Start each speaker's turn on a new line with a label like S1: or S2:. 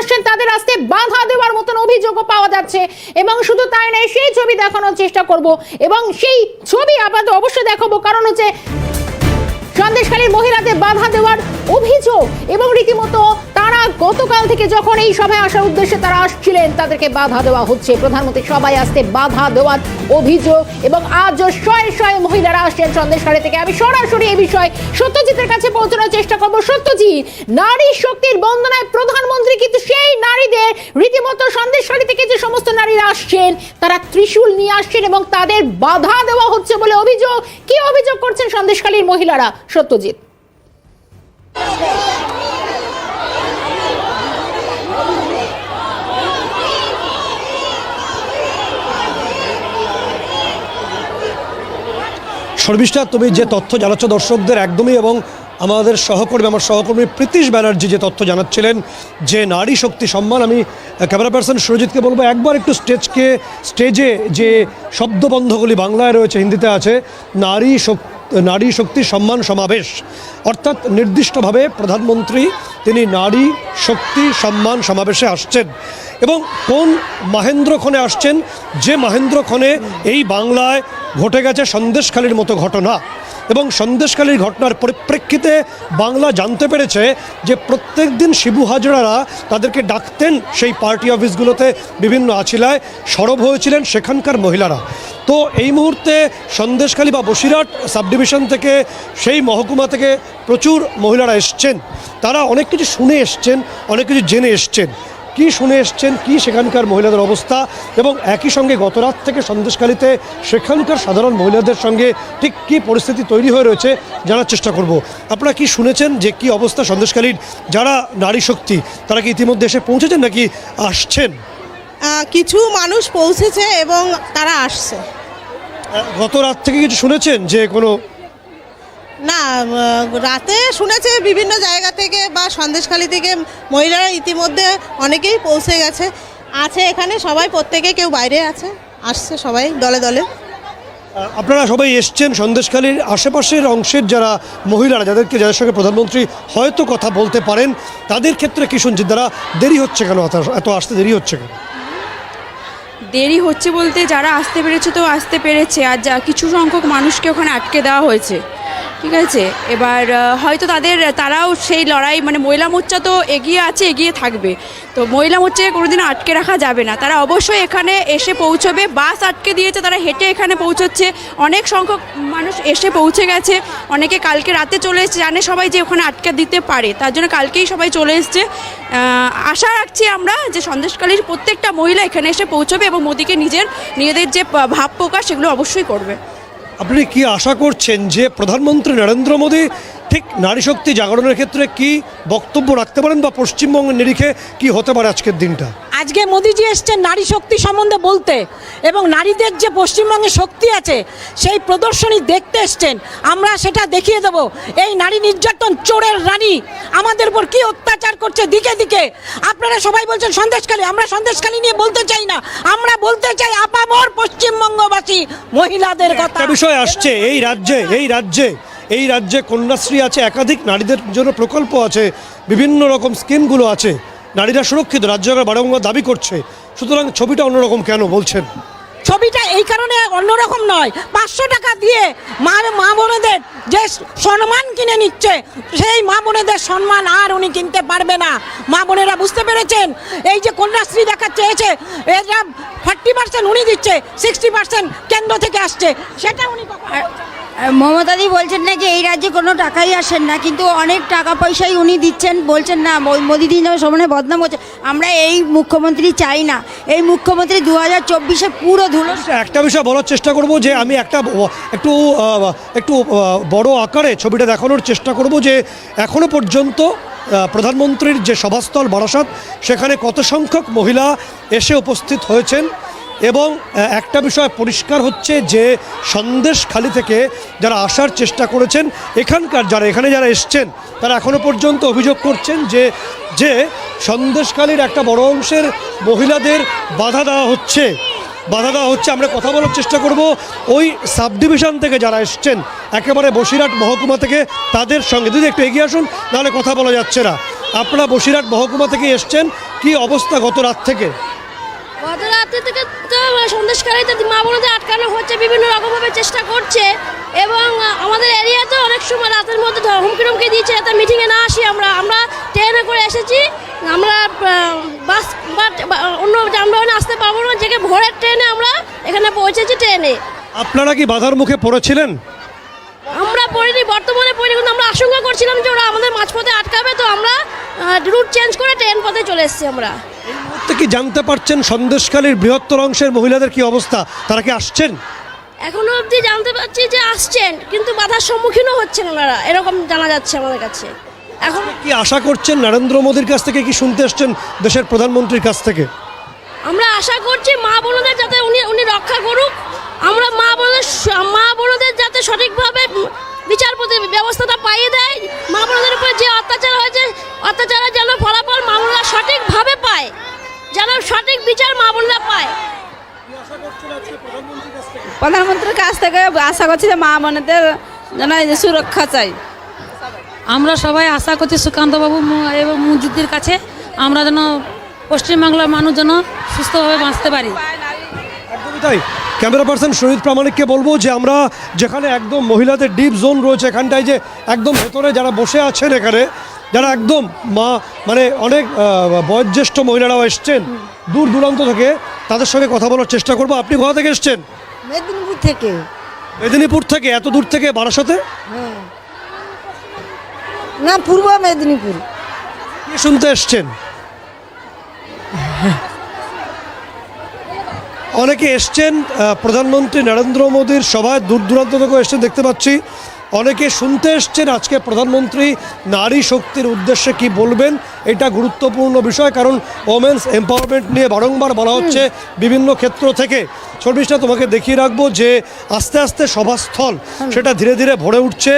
S1: আসছেন, তাদের আসতে বাধা দেওয়ার মতন অভিযোগও পাওয়া যাচ্ছে এবং শুধু তাই নয়, সেই ছবি দেখানোর চেষ্টা করব এবং সেই ছবি আপাতত অবশ্যই দেখাবো। কারণ হচ্ছে সন্দেশখালীর মহিলাদের বাধা দেওয়ার অভিযোগ এবং রীতিমতো গতকাল থেকে যখন এই সভায় আসার উদ্দেশ্যে তারা আসছিলেন, তাদেরকে বাধা দেওয়া হচ্ছে। প্রধানমন্ত্রী সবাই আসতে বাধা দেওয়ার অভিযোগ এবং আজ শয়ে শয়ে মহিলারা আসছেন সন্দেশখালী থেকে। আমি সরাসরি এই বিষয়ে সত্যজিতের কাছে পৌঁছানোর চেষ্টা করব। সত্যজিৎ, নারী শক্তির বন্দনায় প্রধানমন্ত্রী কিন্তু সেই নারীদের রীতিমতো সন্দেশখালী থেকে যে সমস্ত নারীরা আসছেন, তারা ত্রিশূল নিয়ে আসছেন এবং তাদের বাধা দেওয়া হচ্ছে বলে অভিযোগ। কি অভিযোগ করছেন সন্দেশখালীর মহিলারা? সত্যজিৎ।
S2: শর্মিষ্ঠা, তুমি যে তথ্য জানাচ্ছ দর্শকদের একদমই এবং আমাদের সহকর্মী, আমার সহকর্মী প্রীতিশ ব্যানার্জি যে তথ্য জানাচ্ছিলেন যে নারী শক্তি সম্মান, আমি ক্যামেরা পার্সন সুরজিৎকে বলব একবার একটু স্টেজকে, স্টেজে যে শব্দবন্ধগুলি বাংলায় রয়েছে, হিন্দিতে আছে, নারী শক্তি নারী শক্তি সম্মান সমাবেশ। অর্থাৎ নির্দিষ্টভাবে প্রধানমন্ত্রী তিনি নারী শক্তি সম্মান সমাবেশে আসছেন এবং কোন মহেন্দ্রক্ষণে আসছেন? যে মহেন্দ্রক্ষণে এই বাংলায় ঘটে গেছে সন্দেশখালীর মতো ঘটনা। এবং সন্দেশখালীর ঘটনার পরিপ্রেক্ষিতে বাংলা জানতে পেরেছে যে প্রত্যেক দিন শিবু হাজরারা তাদেরকে ডাকতেন সেই পার্টি অফিসগুলোতে বিভিন্ন আছিলায়। সরব হয়েছিলেন সেখানকার মহিলারা। তো এই মুহূর্তে সন্দেশখালী বা বসিরহাট সাব ডিভিশন থেকে সেই মহকুমা থেকে প্রচুর মহিলারা এসছেন। তারা অনেক কিছু শুনে এসছেন, অনেক কিছু জেনে এসছেন। কি শুনে এসছেন, কি সেখানকার মহিলাদের অবস্থা এবং একই সঙ্গে গত রাত থেকে সন্দেশখালীতে সেখানকার সাধারণ মহিলাদের সঙ্গে ঠিক কী পরিস্থিতি তৈরি হয়ে রয়েছে জানার চেষ্টা করব। আপনারা কি শুনেছেন যে কি অবস্থা সন্দেশখালীর যারা নারী শক্তি, তারা কি ইতিমধ্যে এসে পৌঁছেছেন নাকি আসছেন?
S3: কিছু মানুষ পৌঁছেছে এবং তারা আসছে।
S2: গত রাত থেকে কিছু শুনেছেন যে কোনো
S3: না রাতে শুনেছে বিভিন্ন জায়গা থেকে বা সন্দেশখালি থেকে মহিলারা ইতিমধ্যে অনেকেই পৌঁছে গেছে। আছে এখানে সবাই প্রত্যেকে কেউ বাইরে আছে আসছে সবাই দলে দলে।
S2: আপনারা সবাই এসছেন সন্দেশখালীর আশেপাশের অংশের যারা মহিলারা যাদেরকে যাদের সঙ্গে প্রধানমন্ত্রী হয়তো কথা বলতে পারেন তাদের ক্ষেত্রে কি শুনছেন? তারা দেরি হচ্ছে কেন? এত- এত আসতে দেরি হচ্ছে কেন?
S4: দেরি হচ্ছে বলতে যারা আসতে পেরেছে তো আসতে পেরেছে। আর যা, কিছু সংখ্যক মানুষকে ওখানে আটকে দেওয়া হয়েছে। ঠিক আছে? এবার হয়তো তাদের, তারাও সেই লড়াই মানে মহিলা মোর্চা তো এগিয়ে আছে, এগিয়ে থাকবে। তো মহিলা মোর্চাকে কোনোদিন আটকে রাখা যাবে না। তারা অবশ্যই এখানে এসে পৌঁছবে। বাস আটকে দিয়েছে, তারা হেঁটে এখানে পৌঁছচ্ছে। অনেক সংখ্যক মানুষ এসে পৌঁছে গেছে। অনেকে কালকে রাতে চলে এসেছে, জানে সবাই যে ওখানে আটকে দিতে পারে। তার জন্য কালকেই সবাই চলে এসছে। আশা রাখছি আমরা যে সন্দেশকালীর প্রত্যেকটা মহিলা এখানে এসে পৌঁছবে এবং মোদিকে নিজের, নিজেদের যে ভাব প্রকাশ সেগুলো অবশ্যই করবে।
S2: আপনি কি আশা করছেন যে প্রধানমন্ত্রী নরেন্দ্র মোদী ঠিক নারী শক্তি জাগরণের ক্ষেত্রে কি বক্তব্য রাখতে পারেন বা পশ্চিমবঙ্গের নিরিখে কি হতে পারে আজকের দিনটা?
S5: আজকে মোদিজি এসছেন নারী শক্তি সম্বন্ধে বলতে এবং নারীদের যে পশ্চিমবঙ্গে শক্তি আছে সেই প্রদর্শনী দেখতে এসছেন। আমরা সেটা দেখিয়ে দেব। এই নারী নির্যাতন চোরের রানী আমাদের উপর কি অত্যাচার করছে দিকে দিকে। আপনারা সবাই বলছেন সন্দেশখালী আমরা সন্দেশখালী নিয়ে বলতে চাই না। আমরা বলতে চাই আপামর পশ্চিমবঙ্গবাসী মহিলাদের কথা।
S2: বিষয় আসছে এই রাজ্যে এই রাজ্যে এই রাজ্যে কন্যাশ্রী আছে একাধিক নারীদের জন্য প্রকল্প আছে বিভিন্ন রকম স্কিমগুলো আছে। নারীরা সুরক্ষিত রাজ্য সরকার বারংবার দাবি করছে। সুতরাং ছবিটা অন্যরকম কেন বলছেন?
S5: ছবিটা এই কারণে অন্যরকম নয়। পাঁচশো টাকা দিয়ে মা মা বোনেদের যে সম্মান কিনে নিচ্ছে সেই মা বোনেদের সম্মান আর উনি কিনতে পারবে না। মা বোনেরা বুঝতে পেরেছেন? এই যে কন্যাশ্রী দেখা চেয়েছে এরা ফর্টি পার্সেন্ট উনি দিচ্ছে সিক্সটি পার্সেন্ট কেন্দ্র থেকে আসছে। সেটা উনি কখনো বলছেন না।
S6: মমতাদি নাকি এই রাজ্যে কোনো টাকাই আসেন না, কিন্তু অনেক টাকা পয়সাই উনি দিচ্ছেন, বলছেন না মোদিদি সমানে বদনাম হচ্ছে আমরা এই মুখ্যমন্ত্রী চাই না এই মুখ্যমন্ত্রী দু হাজার চব্বিশে পুরো ধুলো
S2: একটা বিষয় বলার চেষ্টা করব যে আমি একটা একটু একটু বড় আকারে ছবিটা দেখানোর চেষ্টা করব যে এখনও পর্যন্ত প্রধানমন্ত্রীর যে সভাস্থল বারাসাত, সেখানে কত সংখ্যক মহিলা এসে উপস্থিত হয়েছেন এবং একটা বিষয় পরিষ্কার হচ্ছে যে সন্দেশখালি থেকে যারা আসার চেষ্টা করেছেন, এখানকার যারা, এখানে যারা এসছেন, তারা এখনও পর্যন্ত অভিযোগ করছেন যে যে সন্দেশখালির একটা বড় অংশের মহিলাদের বাধা দেওয়া হচ্ছে। বাধা দেওয়া হচ্ছে, আমরা কথা বলার চেষ্টা করব। ওই সাব ডিভিশন থেকে যারা এসছেন, একেবারে বসিরহাট মহকুমা থেকে, তাদের সঙ্গে। যদি একটু এগিয়ে আসুন, নাহলে কথা বলা যাচ্ছে না। আপনারা বসিরহাট মহকুমা থেকে এসছেন, কি অবস্থা গত রাত থেকে?
S7: গত রাত্রি থেকে তো সন্দেশকারীতে মা বোনদের আটকানো হচ্ছে বিভিন্ন রকমভাবে চেষ্টা করছে এবং আমাদের এরিয়াতে অনেক সময় রাতের মধ্যে হুমকি টুমকি দিচ্ছে যাতে মিটিংয়ে না আসি আমরা। আমরা ট্রেনে করে এসেছি আমরা বাস বা অন্য যানবাহনে আসতে পারব না যে ভোরের ট্রেনে আমরা এখানে পৌঁছেছি ট্রেনে।
S2: আপনারা কি বাধার মুখে পড়েছিলেন?
S7: আমরা পড়িনি বর্তমানে পড়িনি কিন্তু আমরা আশঙ্কা করছিলাম যে ওরা আমাদের মাঝপথে আটকাবে তো আমরা রুট চেঞ্জ করে ট্রেন পথে চলে এসেছি আমরা।
S2: মুহূর্তে কি জানতে পারছেন সন্দেশখালীর বৃহত্তর অংশের মহিলাদের কি অবস্থা? তারা কি আসছেন?
S7: এখনও অবধি জানতে পারছি যে আসছেন কিন্তু বাধার সম্মুখীনও হচ্ছেন ওনারা। এরকম জানা যাচ্ছে আমাদের কাছে। এখন
S2: কি আশা করছেন নরেন্দ্র মোদীর কাছ থেকে কি শুনতে আসছেন দেশের প্রধানমন্ত্রীর কাছ থেকে?
S7: আমরা আশা করছি মা বোনদের যাতে পায়।
S4: প্রধানমন্ত্রীর কাছ থেকে আশা করছি যে মা বোনেদের যেন এই যে সুরক্ষা চাই।
S5: আমরা সবাই আশা করছি সুকান্তবাবু মু- এবং মুজিদের কাছে আমরা যেন পশ্চিমবাংলার মানুষ যেন সুস্থভাবে বাঁচতে পারি।
S2: তাই ক্যামেরা পার্সন শহীদ প্রামাণিককে বলব যে আমরা যেখানে একদম মহিলাদের ডিপ জোন রয়েছে এখানটায় যে একদম ভেতরে যারা বসে আছেন এখানে যারা একদম মা মানে অনেক বয়োজ্যেষ্ঠ মহিলারাও এসছেন দূর দূরান্ত থেকে তাদের সঙ্গে কথা বলার চেষ্টা করব। আপনি কোথা থেকে এসছেন?
S6: মেদিনীপুর থেকে।
S2: মেদিনীপুর থেকে? এত দূর থেকে বারাসাতে?
S6: না পূর্ব মেদিনীপুর।
S2: কি শুনতে এসছেন? অনেকে এসছেন প্রধানমন্ত্রী নরেন্দ্র মোদীর সভায় দূর দূরান্ত থেকে এসছেন দেখতে পাচ্ছি। অনেকে শুনতে এসছেন আজকে প্রধানমন্ত্রী নারী শক্তির উদ্দেশ্যে কি বলবেন এটা গুরুত্বপূর্ণ বিষয় কারণ ওমেন্স এম্পাওয়ারমেন্ট নিয়ে বারংবার বলা হচ্ছে বিভিন্ন ক্ষেত্র থেকে। ছবিটা তোমাকে দেখিয়ে রাখব যে আস্তে আস্তে সভাস্থল সেটা ধীরে ধীরে ভরে উঠছে।